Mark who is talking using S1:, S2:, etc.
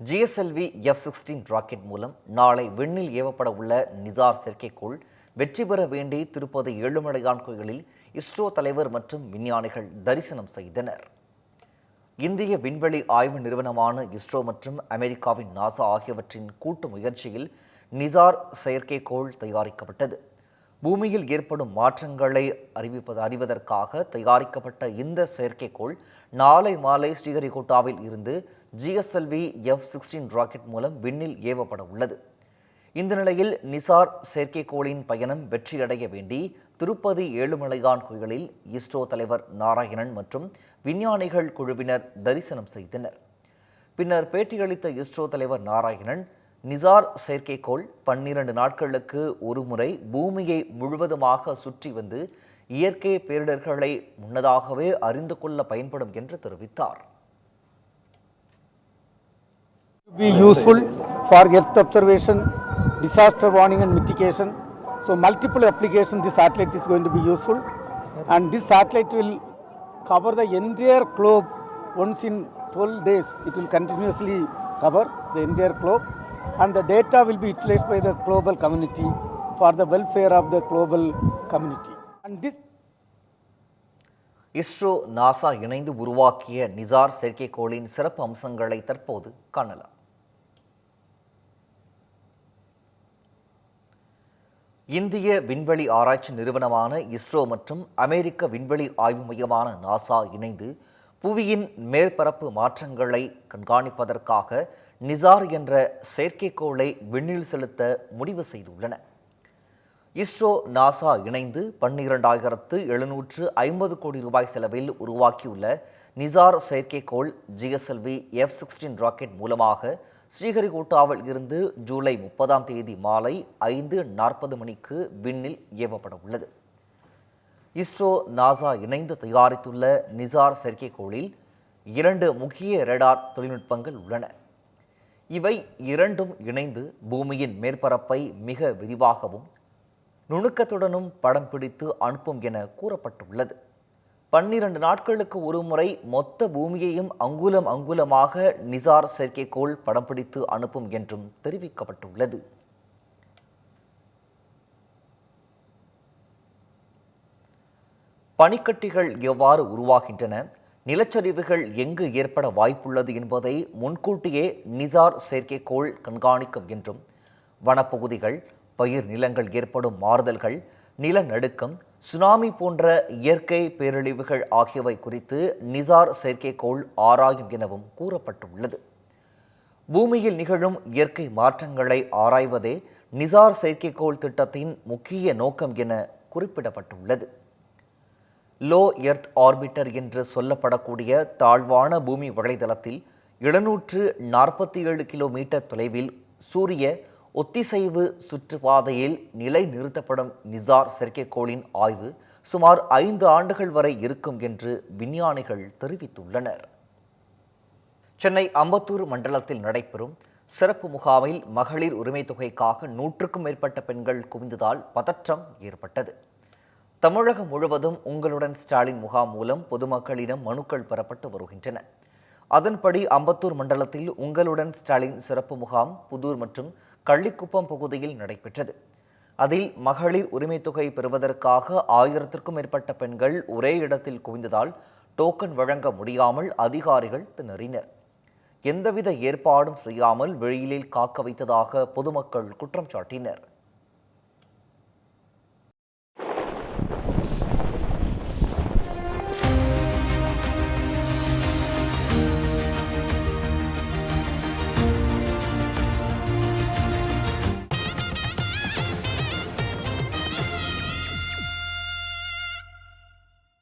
S1: GSLV F sixteen rocket மூலம் நாளை விண்ணில் ஏவப்பட உள்ள நிசார் செயற்கைக்கோள் வெற்றி பெற வேண்டி திருப்பதி ஏழுமலையான் கோயிலில் இஸ்ரோ தலைவர் மற்றும் விஞ்ஞானிகள் தரிசனம் செய்தனர். இந்திய விண்வெளி ஆய்வு நிறுவனமான இஸ்ரோ மற்றும் அமெரிக்காவின் நாசா ஆகியவற்றின் கூட்டு முயற்சியில் நிசார் செயற்கைக்கோள் தயாரிக்கப்பட்டது. பூமியில் ஏற்படும் மாற்றங்களை அறிவிப்பது அறிவதற்காக தயாரிக்கப்பட்ட இந்த செயற்கைக்கோள் நாளை மாலை ஸ்ரீஹரிகோட்டாவில் இருந்து ஜிஎஸ்எல்வி எஃப் சிக்ஸ்டீன் ராக்கெட் மூலம் விண்ணில் ஏவப்பட உள்ளது. இந்த நிலையில் நிசார் செயற்கைக்கோளின் பயணம் வெற்றியடைய வேண்டி திருப்பதி ஏழுமலையான் கோயிலில் இஸ்ரோ தலைவர் நாராயணன் மற்றும் விஞ்ஞானிகள் குழுவினர் தரிசனம் செய்தனர். பின்னர் பேட்டியளித்த இஸ்ரோ தலைவர் நாராயணன் நிசார் செயற்கைக்கோள் பன்னிரண்டு நாட்களுக்கு ஒருமுறை பூமியை முழுவதுமாக சுற்றி வந்து இயற்கை பேரிடர்களை முன்னதாகவே அறிந்து கொள்ள பயன்படும் என்று தெரிவித்தார்
S2: be useful for earth observation, disaster warning and mitigation. So multiple applications this satellite is going to be useful and this satellite will cover the entire globe once in 12 days. It will continuously cover the entire globe and the data will be utilized by the global community for the welfare of the global community. And this
S1: ISRO NASA இணைந்து உருவாக்கிய நிசார் செயற்கைக்கோளின் சிறப்பு அம்சங்களை தற்போது காணலாம் இந்திய விண்வெளி ஆராய்ச்சி நிறுவனமான இஸ்ரோ மற்றும் அமெரிக்க விண்வெளி ஆய்வு மையமான நாசா இணைந்து புவியின் மேற்பரப்பு மாற்றங்களை கண்காணிப்பதற்காக நிசார் என்ற செயற்கைக்கோளை விண்ணில் செலுத்த முடிவு செய்துள்ளன. இஸ்ரோ நாசா இணைந்து பன்னிரண்டாயிரத்து எழுநூற்று ஐம்பது கோடி ரூபாய் செலவில் உருவாக்கியுள்ள நிசார் செயற்கைக்கோள் ஜிஎஸ்எல்வி எஃப் சிக்ஸ்டீன் ராக்கெட் மூலமாக ஸ்ரீஹரிகோட்டாவில் இருந்து ஜூலை முப்பதாம் தேதி மாலை ஐந்து நாற்பது மணிக்கு விண்ணில் ஏவப்பட உள்ளது. இஸ்ரோ நாசா இணைந்து தயாரித்துள்ள நிசார் செயற்கைக்கோளில் இரண்டு முக்கிய ரேடார் தொழில்நுட்பங்கள் உள்ளன. இவை இரண்டும் இணைந்து பூமியின் மேற்பரப்பை மிக விரிவாகவும் நுணுக்கத்துடனும் படம் பிடித்து அனுப்பும் என கூறப்பட்டுள்ளது. பன்னிரண்டு நாட்களுக்கு ஒருமுறை மொத்த பூமியையும் அங்குலம் அங்குலமாக நிசார் செயற்கைக்கோள் படம் பிடித்து அனுப்பும் என்றும் தெரிவிக்கப்பட்டுள்ளது. பனிக்கட்டிகள் எவ்வாறு உருவாகின்றன? நிலச்சரிவுகள் எங்கு ஏற்பட வாய்ப்புள்ளது என்பதை முன்கூட்டியே நிசார் செயற்கைக்கோள் கண்காணிக்கும் என்றும் வனப்பகுதிகள் பயிர் நிலங்கள் ஏற்படும் மாறுதல்கள் நிலநடுக்கம் சுனாமி போன்ற இயற்கை பேரழிவுகள் ஆகியவை குறித்து நிசார் செயற்கைக்கோள் ஆராயும் எனவும் கூறப்பட்டுள்ளது. பூமியில் நிகழும் இயற்கை மாற்றங்களை ஆராய்வதே நிசார் செயற்கைக்கோள் திட்டத்தின் முக்கிய நோக்கம் என குறிப்பிடப்பட்டுள்ளது. லோ எர்த் ஆர்பிட்டர் என்று சொல்லப்படக்கூடிய தாழ்வான பூமி வலைதளத்தில் எழுநூற்று நாற்பத்தி ஏழு கிலோமீட்டர் தொலைவில் சூரிய ஒத்திசைவு சுற்றுப்பாதையில் நிலை நிறுத்தப்படும் நிசார் செயற்கைக்கோளின் ஆய்வு சுமார் ஐந்து ஆண்டுகள் வரை இருக்கும் என்று விஞ்ஞானிகள் தெரிவித்துள்ளனர். சென்னை அம்பத்தூர் மண்டலத்தில் நடைபெறும் சிறப்பு முகாமில் மகளிர் உரிமை தொகைக்காக நூற்றுக்கும் மேற்பட்ட பெண்கள் குவிந்ததால் பதற்றம் ஏற்பட்டது. தமிழகம் முழுவதும் உங்களுடன் ஸ்டாலின் முகாம் மூலம் பொதுமக்களிடம் மனுக்கள் பெறப்பட்டு வருகின்றன. அதன்படி அம்பத்தூர் மண்டலத்தில் உங்களுடன் ஸ்டாலின் சிறப்பு முகாம் புதூர் மற்றும் கள்ளிக்குப்பம் பகுதியில் நடைபெற்றது. அதில் மகளிர் உரிமைத் தொகை பெறுவதற்காக ஆயிரத்திற்கும் மேற்பட்ட பெண்கள் ஒரே இடத்தில் குவிந்ததால் டோக்கன் வழங்க முடியாமல் அதிகாரிகள் திணறினர். எந்தவித ஏற்பாடும் செய்யாமல் வெளியிலில் காக்க வைத்ததாக பொதுமக்கள் குற்றம் சாட்டினர்.